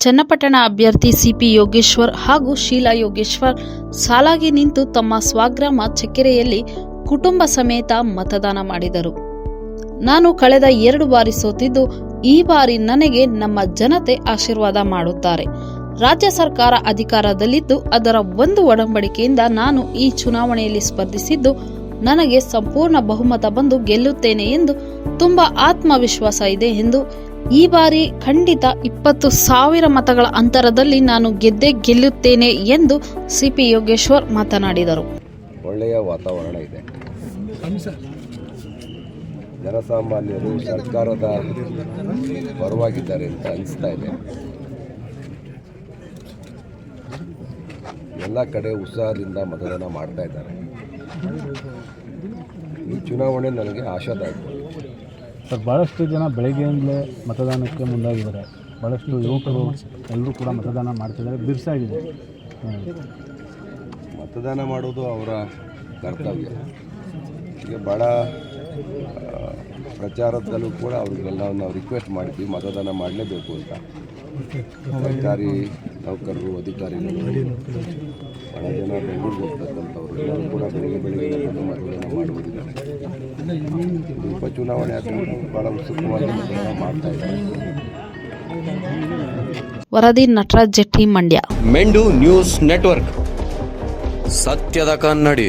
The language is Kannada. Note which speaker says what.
Speaker 1: ಚನ್ನಪಟ್ಟಣ ಅಭ್ಯರ್ಥಿ ಸಿಪಿ ಯೋಗೇಶ್ವರ್ ಹಾಗೂ ಶೀಲಾ ಯೋಗೇಶ್ವರ್ ಸಾಲಾಗಿ ನಿಂತು ತಮ್ಮ ಸ್ವಗ್ರಾಮ ಚಕ್ಕೆರೆಯಲ್ಲಿ ಕುಟುಂಬ ಸಮೇತ ಮತದಾನ ಮಾಡಿದರು. ನಾನು ಕಳೆದ ಎರಡು ಬಾರಿ ಸೋತಿದ್ದು ಈ ಬಾರಿ ನನಗೆ ನಮ್ಮ ಜನತೆ ಆಶೀರ್ವಾದ ಮಾಡುತ್ತಾರೆ. ರಾಜ್ಯ ಸರ್ಕಾರ ಅಧಿಕಾರದಲ್ಲಿದ್ದು ಅದರ ಒಂದು ಒಡಂಬಡಿಕೆಯಿಂದ ನಾನು ಈ ಚುನಾವಣೆಯಲ್ಲಿ ಸ್ಪರ್ಧಿಸಿದ್ದು ನನಗೆ ಸಂಪೂರ್ಣ ಬಹುಮತ ಬಂದು ಗೆಲ್ಲುತ್ತೇನೆ ಎಂದು ತುಂಬಾ ಆತ್ಮವಿಶ್ವಾಸ ಇದೆ ಎಂದು ಈ ಬಾರಿ ಖಂಡಿತ ಇಪ್ಪತ್ತು ಸಾವಿರ ಮತಗಳ ಅಂತರದಲ್ಲಿ ನಾನು ಗೆದ್ದೇ ಗೆಲ್ಲುತ್ತೇನೆ ಎಂದು ಸಿಪಿ ಯೋಗೇಶ್ವರ್ ಮಾತನಾಡಿದರು.
Speaker 2: ಒಳ್ಳೆಯ ವಾತಾವರಣ ಇದೆ. ಜನಸಾಮಾನ್ಯರು ಸರ್ಕಾರದ ಪರವಾಗಿದ್ದಾರೆ ಅಂತ ಅನಿಸ್ತಾ ಇದೆ. ಎಲ್ಲ ಕಡೆ ಉತ್ಸಾಹದಿಂದ ಮತದಾನ ಮಾಡ್ತಾ ಇದ್ದಾರೆ. ಈ ಚುನಾವಣೆ ನನಗೆ ಆಶಾದಾಯಕ.
Speaker 3: ಸರ್ ಭಾಳಷ್ಟು ಜನ ಬೆಳಗ್ಗೆಯಿಂದಲೇ ಮತದಾನಕ್ಕೆ ಮುಂದಾಗಿದ್ದಾರೆ. ಭಾಳಷ್ಟು ಯುವಕರು ಎಲ್ಲರೂ ಕೂಡ ಮತದಾನ ಮಾಡ್ತಿದ್ದಾರೆ. ಬಿರ್ಸಾಗಿದೆ
Speaker 2: ಮತದಾನ ಮಾಡೋದು ಅವರ ಕರ್ತವ್ಯ. ಈಗ ಬಹಳ ಪ್ರಚಾರದಲ್ಲೂ ಕೂಡ ಅವರಿಗೆಲ್ಲ ನಾವು ರಿಕ್ವೆಸ್ಟ್ ಮಾಡಿದ್ವಿ, ಮತದಾನ ಮಾಡಲೇಬೇಕು ಅಂತ. ಸರ್ಕಾರಿ ನೌಕರರು, ಅಧಿಕಾರಿಗಳು ಭಾಳ ಜನ ಬೆಂಗಳೂರಿಗೆ ಹೋಗ್ತಕ್ಕಂಥವ್ರು ಮತದಾನ ಉಪಚುನಾವಣೆ ಆದ್ದರಿಂದ ಭಾಳ ಉತ್ಸುಕವಾಗಿ ಮತದಾನ ಮಾಡ್ತಾ ಇದ್ದಾರೆ
Speaker 1: ವರದಿ ನಟರಾಜ್ ಜೆಟ್ಟಿ ಮಂಡ್ಯ.
Speaker 4: ಮೆಂಡು ನ್ಯೂಸ್ ನೆಟ್ವರ್ಕ್. ಸತ್ಯದ ಕನ್ನಡಿ.